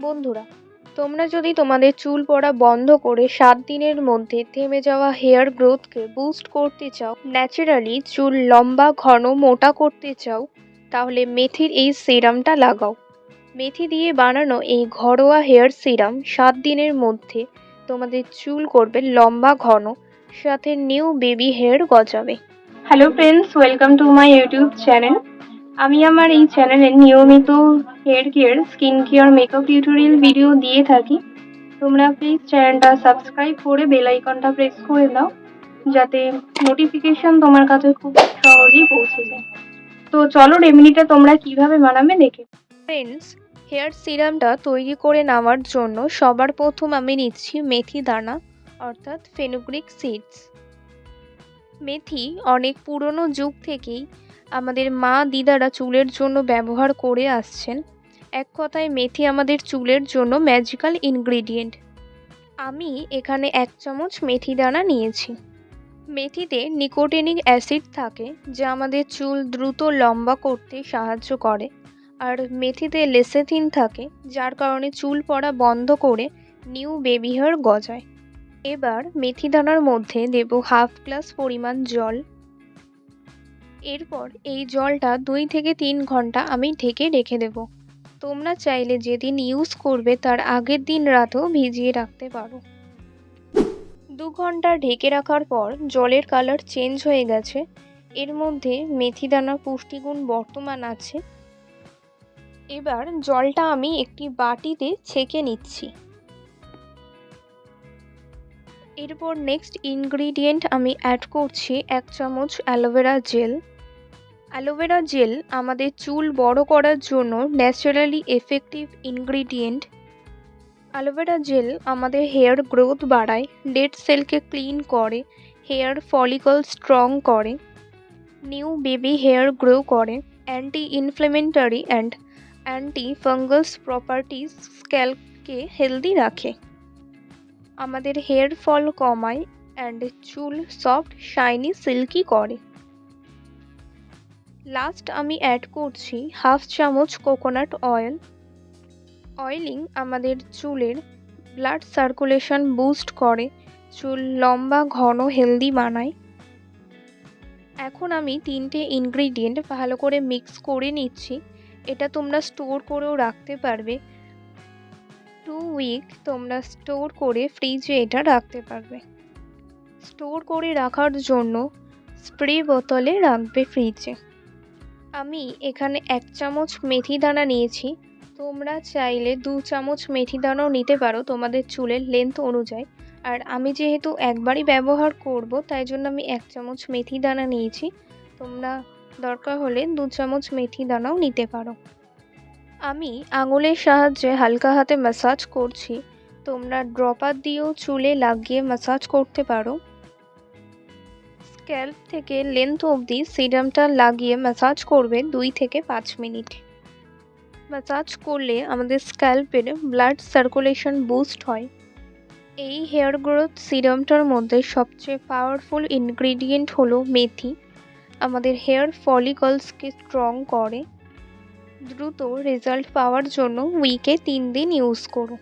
বন্ধুরা, তোমরা যদি তোমাদের চুল পড়া বন্ধ করে সাত দিনের মধ্যে থেমে যাওয়া হেয়ার গ্রোথকে বুস্ট করতে চাও, ন্যাচারালি চুল লম্বা, ঘন, মোটা করতে চাও, তাহলে মেথির এই সিরামটা লাগাও। মেথি দিয়ে বানানো এই ঘরোয়া হেয়ার সিরাম সাত দিনের মধ্যে তোমাদের চুল করবে লম্বা, ঘন, সাথে new baby hair গজাবে। Hello friends welcome to my YouTube channel আমি আমার এই চ্যানেলে নিয়মিত hair care skin care makeup tutorial video দিয়ে থাকি। তোমরা প্লিজ চ্যানেলটা সাবস্ক্রাইব করে বেল আইকনটা প্রেস করে দাও, যাতে নোটিফিকেশন তোমার কাছে খুব সহজেই পৌঁছে যায়। তো চলো রেমেডিটা তোমরা কীভাবে বানাবে দেখে। ফ্রেন্ডস হেয়ার সিরামটা তৈরি করে নেওয়ার জন্য সবার প্রথম আমি নিচ্ছি মেথি দানা, অর্থাৎ ফেনুগ্রিক সিডস মেথি অনেক পুরনো যুগ থেকেই আমাদের মা দিদারা চুলের জন্য ব্যবহার করে আসছেন। এক কথায় মেথি আমাদের চুলের জন্য ম্যাজিক্যাল ইনগ্রিডিয়েন্ট আমি এখানে এক চামচ মেথি দানা নিয়েছি। মেথিতে নিকোটিনিক অ্যাসিড থাকে, যা আমাদের চুল দ্রুত লম্বা করতে সাহায্য করে। আর মেথিতে লেসেথিন থাকে, যার কারণে চুল পড়া বন্ধ করে নিউ বেবি হেয়ার গজায়। এবার মেথি দানার মধ্যে দেব হাফ গ্লাস পরিমাণ জল এরপর এই জলটা দুই থেকে তিন ঘণ্টা আমি ঢেকে রেখে দেব। তোমরা চাইলে যেদিন ইউজ করবে তার আগের দিন রাতেও ভিজিয়ে রাখতে পারো। দু ঘণ্টা ঢেকে রাখার পর জলের কালার চেঞ্জ হয়ে গেছে। এর মধ্যে মেথি দানার পুষ্টিগুণ বর্তমান আছে। এবার জলটা আমি একটি বাটিতে ছেঁকে নিচ্ছি। এরপর নেক্সট ইনগ্রিডিয়েন্ট আমি অ্যাড করছি এক চামচ অ্যালোভেরা জেল অ্যালোভেরা জেল আমাদের চুল বড় করার জন্য naturally effective ingredient aloe vera gel আমাদের হেয়ার গ্রোথ বাড়ায় ডেড সেলকে ক্লিন করে হেয়ার ফলিকল স্ট্রং করে নিউ বেবি হেয়ার গ্রো করে anti inflammatory and anti fungus properties স্ক্যাল্পকে healthy রাখে। আমাদের হেয়ার ফল কমায় অ্যান্ড চুল সফট শাইনি সিল্কি করে। লাস্ট আমি অ্যাড করছি হাফ চামচ কোকোনাট অয়েল অয়েলিং আমাদের চুলের ব্লাড সার্কুলেশন বুস্ট করে, চুল লম্বা, ঘন হেলদি বানায়। এখন আমি তিনটে ইনগ্রিডিয়েন্ট ভালো করে মিক্স করে নিচ্ছি। এটা তোমরা স্টোর করেও রাখতে পারবে। টু উইক তোমরা স্টোর করে ফ্রিজে এটা রাখতে পারবে। স্টোর করে রাখার জন্য স্প্রে বোতলে রাখবে ফ্রিজে আমি এখানে এক চামচ মেথি দানা নিয়েছি। তোমরা চাইলে দু চামচ মেথি দানাও নিতে পারো তোমাদের চুলের লেন্থ অনুযায়ী। আর আমি যেহেতু একবারই ব্যবহার করব, তাই জন্য আমি এক চামচ মেথি দানা নিয়েছি। তোমরা দরকার হলে দু চামচ মেথি দানাও নিতে পারো। আমি আঙুলের সাহায্যে হালকা হাতে ম্যাসাজ করছি। তোমরা ড্রপার দিয়েও চুলে লাগিয়ে ম্যাসাজ করতে পারো। স্ক্যাল্প থেকে লেন্থ অবধি সিরামটা লাগিয়ে ম্যাসাজ করবে দুই থেকে পাঁচ মিনিট। ম্যাসাজ করলে আমাদের স্ক্যাল্পের ব্লাড সার্কুলেশন বুস্ট হয়। এই হেয়ার গ্রোথ সিরামটার মধ্যে সবচেয়ে পাওয়ারফুল ইনগ্রিডিয়েন্ট হলো মেথি। আমাদের হেয়ার ফলিকলসকে স্ট্রং করে। দ্রুত রেজাল্ট পাওয়ার জন্য উইকে তিন দিন ইউজ করো।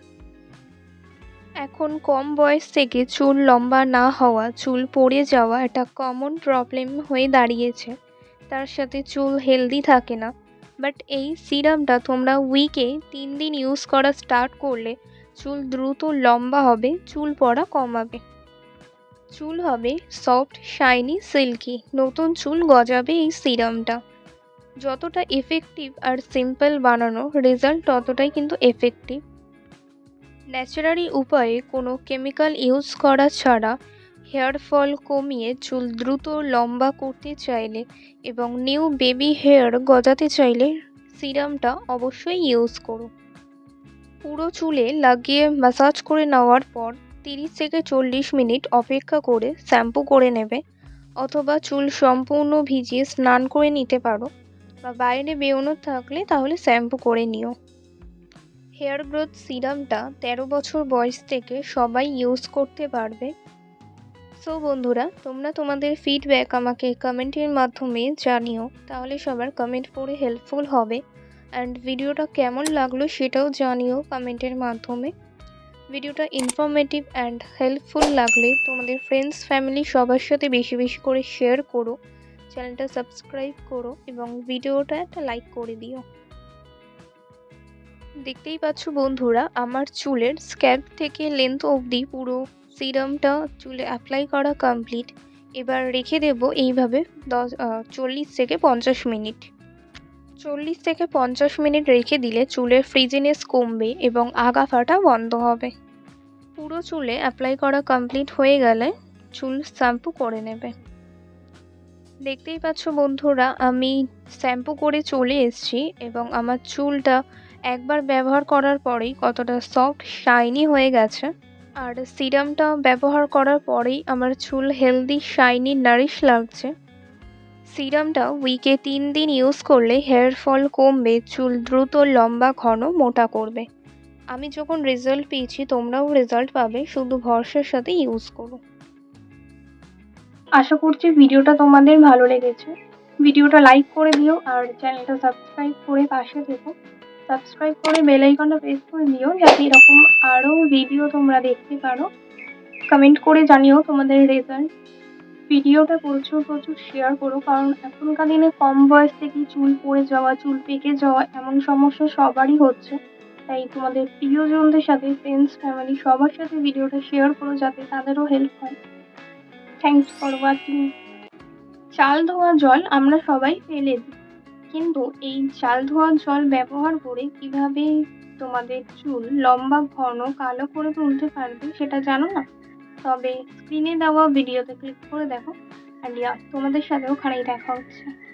এখন কম বয়স থেকে চুল লম্বা না হওয়া, চুল পড়ে যাওয়া একটা কমন প্রবলেম হয়ে দাঁড়িয়েছে। তার সাথে চুল হেলদি থাকে না। বাট এই সিরামটা তোমরা উইকে তিন দিন ইউজ করা স্টার্ট করলে চুল দ্রুত লম্বা হবে, চুল পড়া কমাবে। চুল হবে সফট শাইনি সিল্কি নতুন চুল গজাবে এই সিরামটা যতটা এফেক্টিভ আর সিম্পল বানানো রেজাল্ট ততটাই কিন্তু এফেক্টিভ ন্যাচারালি উপায়ে কোনো কেমিক্যাল ইউজ করা ছাড়া হেয়ার ফল কমিয়ে চুল দ্রুত লম্বা করতে চাইলে এবং নিউ বেবি হেয়ার গজাতে চাইলে সিরামটা অবশ্যই ইউজ করো। পুরো চুলে লাগিয়ে ম্যাসাজ করে নেওয়ার পর তিরিশ থেকে চল্লিশ মিনিট অপেক্ষা করে শ্যাম্পু করে নেবে অথবা চুল সম্পূর্ণ ভিজিয়ে স্নান করে নিতে পারো। বা বাইরে বেরোনোর থাকলে তাহলে শ্যাম্পু করে নিও। হেয়ার গ্রোথ সিরামটা তেরো বছর বয়স থেকে সবাই ইউজ করতে পারবে। সো বন্ধুরা, তোমরা তোমাদের ফিডব্যাক আমাকে কমেন্টের মাধ্যমে জানিও, তাহলে সবার কমেন্ট পড়ে হেল্পফুল হবে। অ্যান্ড ভিডিওটা কেমন লাগল সেটাও জানিও কমেন্টের মাধ্যমে। ভিডিওটা ইনফরমেটিভ অ্যান্ড হেল্পফুল লাগলে তোমাদের ফ্রেন্ডস ফ্যামিলি সবার সাথে বেশি বেশি করে শেয়ার করো। চ্যানেলটা সাবস্ক্রাইব করো এবং ভিডিওটা একটা লাইক করে দিও। দেখতেই পাচ্ছ বন্ধুরা, আমার চুলের স্ক্যাল্প থেকে লেন্থ অবধি পুরো সিরামটা চুলে অ্যাপ্লাই করা কমপ্লিট এবার রেখে দেব এইভাবে দশ চল্লিশ থেকে পঞ্চাশ মিনিট। চল্লিশ থেকে পঞ্চাশ মিনিট রেখে দিলে চুলের ফ্রিজিনেস কমবে এবং আগা ফাটা বন্ধ হবে। পুরো চুলে অ্যাপ্লাই করা কমপ্লিট হয়ে গেলে চুল শ্যাম্পু করে নেবে। দেখতেই পাচ্ছ বন্ধুরা, আমি শ্যাম্পু করে চলে এসছি এবং আমার চুলটা একবার ব্যবহার করার পরেই কতটা সফট শাইনি হয়ে গেছে। আর সিরামটা ব্যবহার করার পরেই আমার চুল হেলদি শাইনি নারিশ লাগছে। সিরামটা উইকে তিন দিন ইউজ করলে হেয়ার ফল কমবে, চুল দ্রুত, লম্বা, ঘন, মোটা করবে। আমি যখন রেজাল্ট পেয়েছি, তোমরাও রেজাল্ট পাবে, শুধু ভরসার সাথে ইউজ করো। আশা করছি ভিডিওটা তোমাদের ভালো লেগেছে। ভিডিওটা লাইক করে দিও আর চ্যানেলটা সাবস্ক্রাইব করে পাশে থেকো। সাবস্ক্রাইব করে বেল আইকনটা প্রেস করে দিও যাতে এরকম আরও ভিডিও তোমরা দেখতে পারো। কমেন্ট করে জানিও তোমাদের রেজাল্ট ভিডিওটা প্রচুর প্রচুর শেয়ার করো কারণ এখনকার দিনে কম বয়স থেকেই চুল পড়ে যাওয়া, চুল পেকে যাওয়া এমন সমস্যা সবারই হচ্ছে। তাই তোমাদের প্রিয়জনদের সাথে ফ্রেন্ডস ফ্যামিলি সবার সাথে ভিডিওটা শেয়ার করো যাতে তাদেরও হেল্প হয়। থ্যাংকস ফর ওয়াচিং চাল ধোয়া জল আমরা সবাই ফেলে দিই। কিন্তু এই চাল ধোয়া জল ব্যবহার করে কীভাবে তোমাদের চুল লম্বা, ঘন, কালো করে তুলতে পারবে সেটা জানো না? তবে স্ক্রিনে দেওয়া ভিডিওতে ক্লিক করে দেখো। আর তোমাদের সাথে ওখানেই দেখা হচ্ছে।